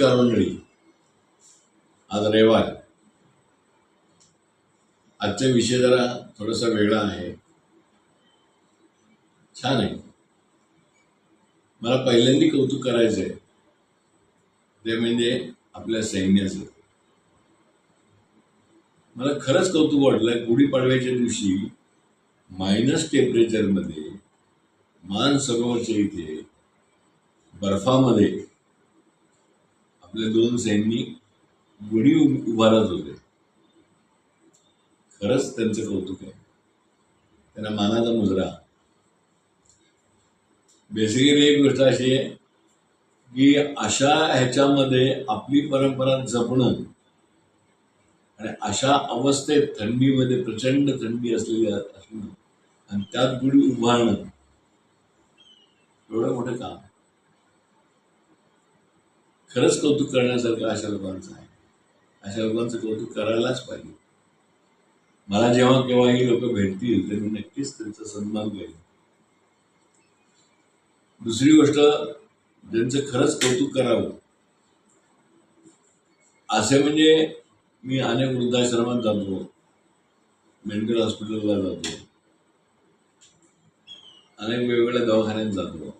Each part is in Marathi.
नमस्कार मंडळी आज रविवार आजचा विषय जरा थोडासा वेगळा आहे छान आहे मला पहिल्यांदा कौतुक करायचं आहे ते म्हणजे आपल्या सैन्याचं मला खरंच कौतुक वाटलं गुढीपाडव्याच्या दिवशी मायनस टेम्परेचरमध्ये मानसरोवरच्या इथे बर्फामध्ये आपले दोन सैनिक गुढी उभारत होते. खरंच त्यांचं कौतुक आहे. त्यांना मानाचा मुजरा बेसिकली एक गोष्ट अशी आहे की अशा ह्याच्यामध्ये आपली परंपरा जपणं आणि अशा अवस्थेत थंडीमध्ये प्रचंड थंडी असलेली असणं आणि त्यात गुढी उभारणं एवढं मोठं काम खरंच कौतुक करण्यासारखं अशा लोकांचं आहे. अशा लोकांचं कौतुक करायलाच पाहिजे. मला जेव्हा केव्हा ही लोक भेटतील तर मी नक्कीच त्यांचा सन्मान करेन. दुसरी गोष्ट ज्यांचं खरंच कौतुक करावं असे म्हणजे मी अनेक वृद्धाश्रमात जातो मेंटल हॉस्पिटलला जातो अनेक वेगवेगळ्या दवाखान्यात जातो.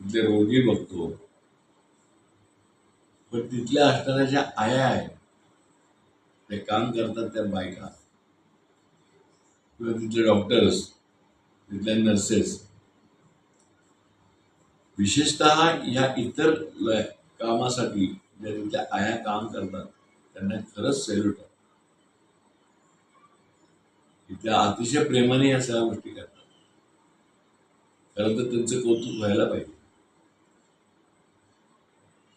तिथले रोगी बघतो पण तिथल्या असणाऱ्या ज्या आया आहेत ते काम करतात त्या बायका किंवा तिथले डॉक्टर्स तिथल्या नर्सेस विशेषतः या इतर कामासाठी ज्या तिथल्या आया काम करतात त्यांना खरंच सेल्यूट आहे. त्या अतिशय प्रेमाने या सगळ्या गोष्टी करतात. खरं तर त्यांचं कौतुक व्हायला पाहिजे.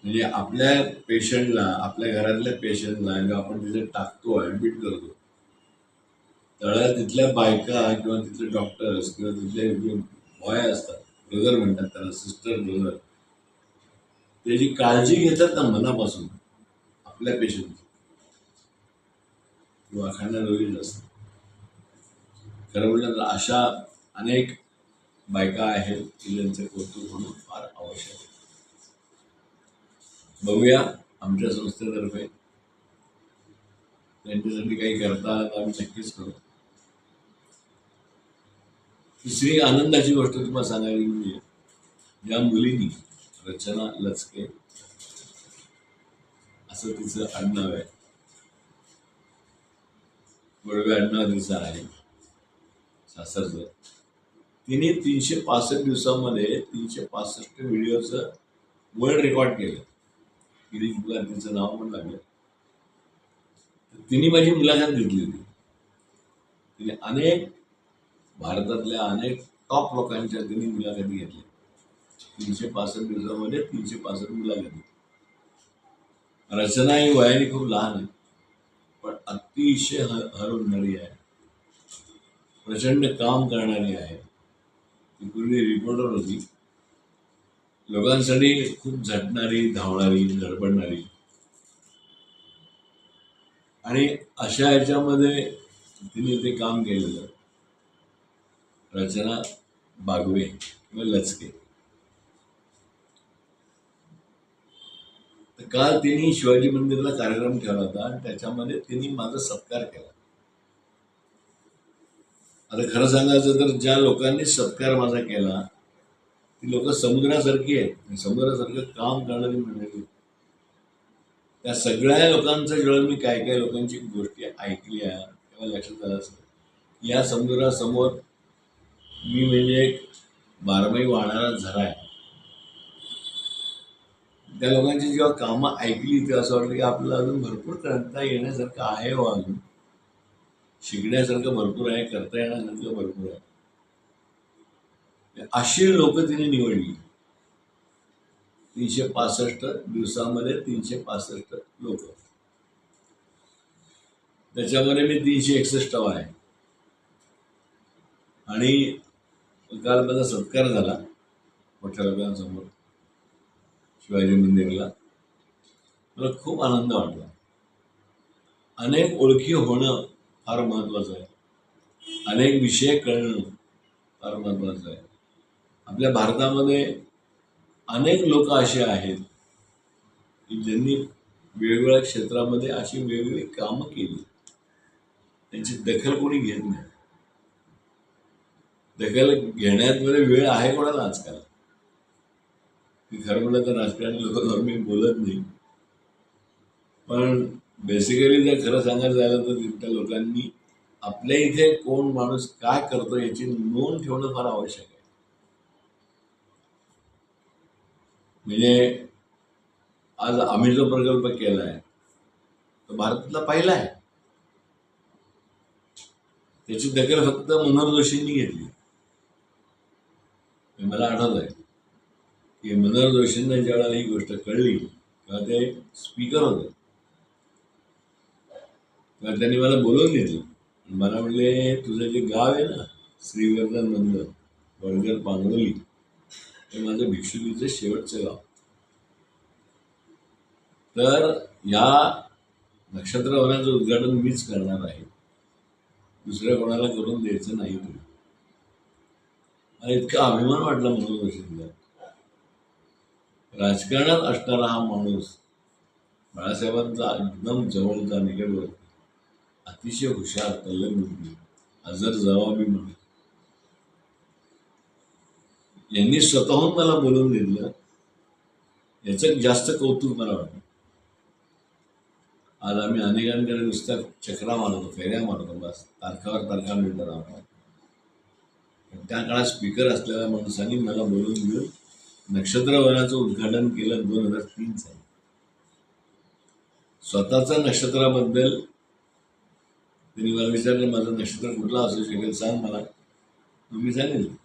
म्हणजे आपल्या पेशंटला आपल्या घरातल्या पेशंटला जेव्हा आपण तिथे टाकतो ऍडमिट करतो त्यावेळेला तिथल्या बायका किंवा तिथले डॉक्टर्स किंवा तिथले जे बॉय असतात ब्रदर म्हणतात त्याला सिस्टर ब्रदर त्याची काळजी घेतात ना मनापासून आपल्या पेशंटची किंवा एखाद्या रोगी असतात खरं म्हटलं तर अशा अनेक बायका आहेत की ज्यांचं कौतुक होणं फार आवश्यक आहे. बघूया. आमच्या संस्थेतर्फे. त्यांच्यासाठी काही करता आलं तर आम्ही नक्कीच करू. तिसरी आनंदाची गोष्ट तुम्हाला सांगायची म्हणजे ज्या मुलीनी रचना लचके असं तिचं आडनाव आहे. गोडवे आडनाव तिचं आहे. सासरचं. तिने तीनशे पासष्ट दिवसामध्ये तीनशे पासष्ट व्हिडिओचं वर्ल्ड रेकॉर्ड केलं. गिरीश मुला तिचं नाव पण लागलं. तर तिने माझी मुलाखत घेतली होती. तिने अनेक भारतातल्या अनेक टॉप लोकांच्या तिने मुलाखती घेतल्या. तीनशे पासष्ट दिवसामध्ये तीनशे पासष्ट मुलाखती. रचना ही वयाने खूप लहान आहे पण अतिशय ह हरवणारी आहे. प्रचंड काम करणारी आहे. ती पूर्वी रिपोर्टर होती. लोकांसाठी खूप झटणारी धावणारी धडपडणारी. आणि अशा याच्यामध्ये तिने ते काम केलेलं. रचना बागवे किंवा लचके. तर काल तिने शिवाजी मंदिरला कार्यक्रम ठेवला होता आणि त्याच्यामध्ये तिने माझा सत्कार केला. आता खरं सांगायचं तर ज्या लोकांनी सत्कार माझा केला ती लोक समुद्रासारखी आहेत. समुद्रासारखं काम करणारी मंडळी. त्या सगळ्या लोकांचं जेव्हा मी काय काय लोकांची गोष्टी ऐकल्या तेव्हा लक्षात आलं असं या समुद्रासमोर मी म्हणजे एक बारमाही वाहणारा झरा आहे. त्या लोकांची जेव्हा कामं ऐकली तेव्हा असं वाटलं की आपल्याला अजून भरपूर करता येण्यासारखं आहे व अजून. शिकण्यासारखं भरपूर आहे करता येण्यासारखं भरपूर आहे. अशी लोक तिने निवडली. तीनशे पासष्ट दिवसामध्ये तीनशे पासष्ट लोक. त्याच्यामध्ये मी तीनशे एकसष्टवा आहे. आणि काल माझा सत्कार झाला मोठ्या लोकांसमोर शिवाजी मंदिरला. मला खूप आनंद वाटला. अनेक ओळखी होणं फार महत्वाचं आहे. अनेक विषय कळणं फार महत्वाचं आहे. आपल्या भारतामध्ये अनेक लोक असे आहेत की ज्यांनी वेगवेगळ्या क्षेत्रामध्ये अशी वेगवेगळी कामं केली. त्यांची दखल कोणी घेत नाही. दखल घेण्यात मध्ये वेळ आहे कोणाला आजकाल? की खरं म्हणलं तर राजकारणी लोक मी बोलत नाही. पण बेसिकली जर खरं सांगायचं झालं तर तिथल्या लोकांनी आपल्या इथे कोण माणूस काय करतो याची नोंद ठेवणं फार आवश्यक आहे. म्हणजे आज आम्ही जो प्रकल्प केला आहे तो भारतातला पहिला आहे. त्याची दखल फक्त मनोहर जोशींनी घेतली. मला आठवत आहे की मनोहर जोशींना ज्यावेळेला ही गोष्ट कळली तेव्हा ते स्पीकर होते. तेव्हा त्यांनी मला बोलवून घेतलं. मला म्हणले तुझं जे गाव आहे ना श्रीवर्धन मंदिर वडगर पांगोली हे माझं भिक्षुकीचं शेवटचं गाव. तर या नक्षत्रभवनाचं उद्घाटन मीच करणार आहे. दुसऱ्या कोणाला करून द्यायचं नाही तुम्ही. मला इतका अभिमान वाटला म्हणून गोष्टींचा राजकारणात असणारा हा माणूस बाळासाहेबांचा एकदम जवळचा निकटवर्ती अतिशय हुशार तल्लक बुद्धी हजर जबाबी म्हणून यांनी स्वतःहून मला बोलवून दिलं. याचं जास्त कौतुक मला वाटतं आज आम्ही अनेकांकडे नुसत्या चक्रा मारतो फेऱ्या मारतो बस. तारखावर तारखा मिळतात आम्हाला. पण त्या काळात स्पीकर असलेल्या माणसांनी मला बोलून घेऊन नक्षत्रवनाचं उद्घाटन केलं दोन हजार तीन साली. स्वतःच्या नक्षत्राबद्दल त्यांनी मला विचारलं माझं नक्षत्र कुठलं असू शकेल? सांग मला. तुम्ही सांगितलं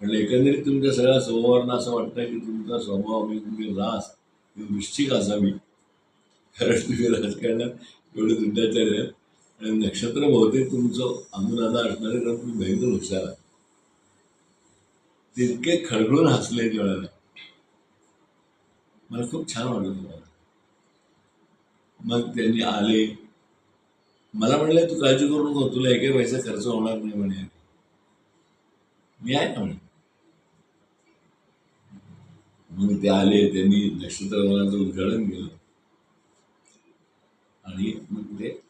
म्हणलं एकंदरीत तुमच्या सगळ्या स्वभावांना असं वाटतं की तुमचा स्वभाव मी तुम्ही रास ही वृश्चिक असावी कारण तुम्ही राजकारणात एवढे दुर्दाचार आणि नक्षत्र बहुतेक तुमचं अनुराधा असणारे आहे कारण तुम्ही भयंकर हुशार आहात. तितके खळखळून हसले त्या वेळेला मला खूप छान वाटलं तुम्हाला. मग त्यांनी आले. मला म्हणले तू काळजी करू नको तुला एकही पैसा खर्च होणार नाही म्हणे. मी आहे ना म्हणे. मग ते आले त्यांनी नक्षत्रवनाचं उद्घाटन केलं. आणि मग ते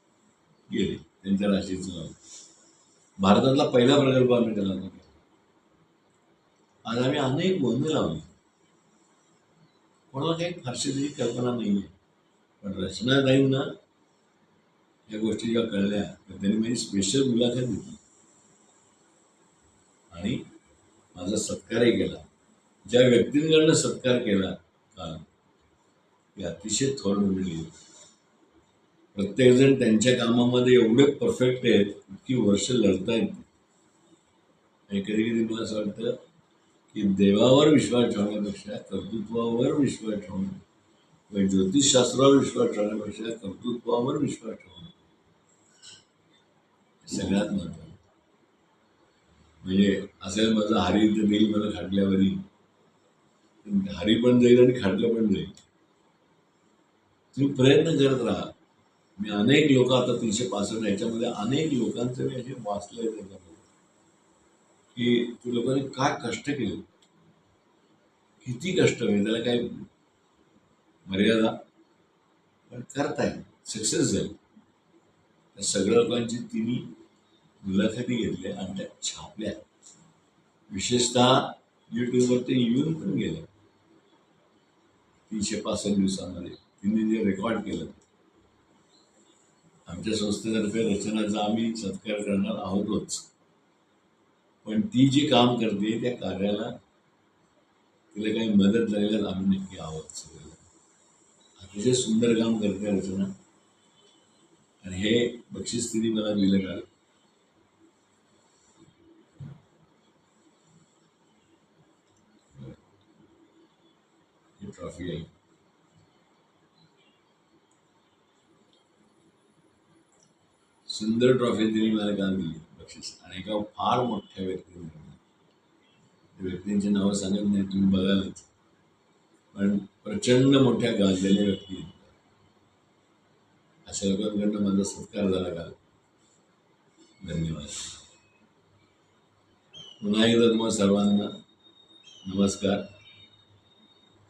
गेले त्यांच्या राशीचं नाव. भारतातला पहिला प्रकल्प आम्ही त्याला केला. आज आम्ही अनेक वनं लावली. कोणाला काही फारशी त्याची कल्पना नाही आहे. पण रचनाताईंना या गोष्टी जेव्हा कळल्या तर त्यांनी माझी स्पेशल मुलाखत घेतली. आणि माझा सत्कारही केला. ज्या व्यक्तींकडनं सत्कार केला काल ते अतिशय थोर मिळली प्रत्येकजण त्यांच्या कामामध्ये एवढे परफेक्ट आहेत इतकी वर्ष लढतायत. आणि कधी कधी मला असं वाटतं की देवावर विश्वास ठेवण्यापेक्षा कर्तृत्वावर विश्वास ठेवणं किंवा ज्योतिषशास्त्रावर विश्वास ठेवण्यापेक्षा कर्तृत्वावर विश्वास ठेवणं सगळ्यात महत्त्वाचं म्हणजे असेल माझं हरी तर देईल मला खाटल्यावरी हरी पण जाईल आणि खाटलं पण जाईल. तुम्ही प्रयत्न करत राहा. मी अनेक लोक आता तीनशे पासष्ट याच्यामध्ये अनेक लोकांचं मी असे वाचले त्याच्यामध्ये. की तू लोकांनी काय कष्ट केले? किती कष्ट म्हणजे त्याला काय मर्यादा पण करताय सक्सेस झाली. त्या सगळ्या लोकांची तिने मुलाखती घेतल्या आणि त्या छापल्या. विशेषतः युट्यूबवर ते येऊन पण गेल्या. तीनशे पासष्ट दिवसामध्ये. तिने जे रेकॉर्ड केलं. आमच्या संस्थेतर्फे रचनाचा आम्ही सत्कार करणार आहोतच. पण ती जे काम करते त्या कार्याला तिला काही मदत लागेल आम्ही नक्की आहोत सगळ्याला अतिशय सुंदर काम करते रचना. आणि हे बक्षीस तिने मला दिलं काल. ही ट्रॉफी आहे सुंदर ट्रॉफी तिने मला काल दिली बक्षीस आणि एका फार मोठ्या व्यक्तीने. त्या व्यक्तींची नावं सांगत नाही तुम्ही बघालच पण प्रचंड मोठ्या गाजलेल्या व्यक्ती अशा लोकांकडनं माझा सत्कार झाला काल धन्यवाद। पुन्हा एकदा तुम्हाला सर्वांना नमस्कार।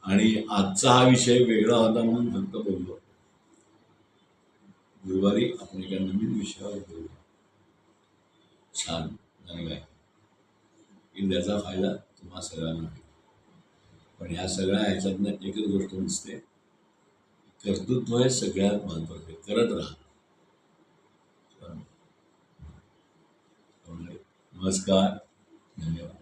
आणि आजचा हा विषय वेगळा होता म्हणून फक्त बोललो. गुरुवारी आपण एका नवीन विषयावर बोलू छान चांगला आहे. की त्याचा फायदा तुम्हा सगळ्यांना होईल. पण ह्या सगळ्या ह्याच्यातनं एकच गोष्ट दिसते कर्तृत्व हे सगळ्यात महत्त्वाचे करत राहा. नमस्कार. धन्यवाद.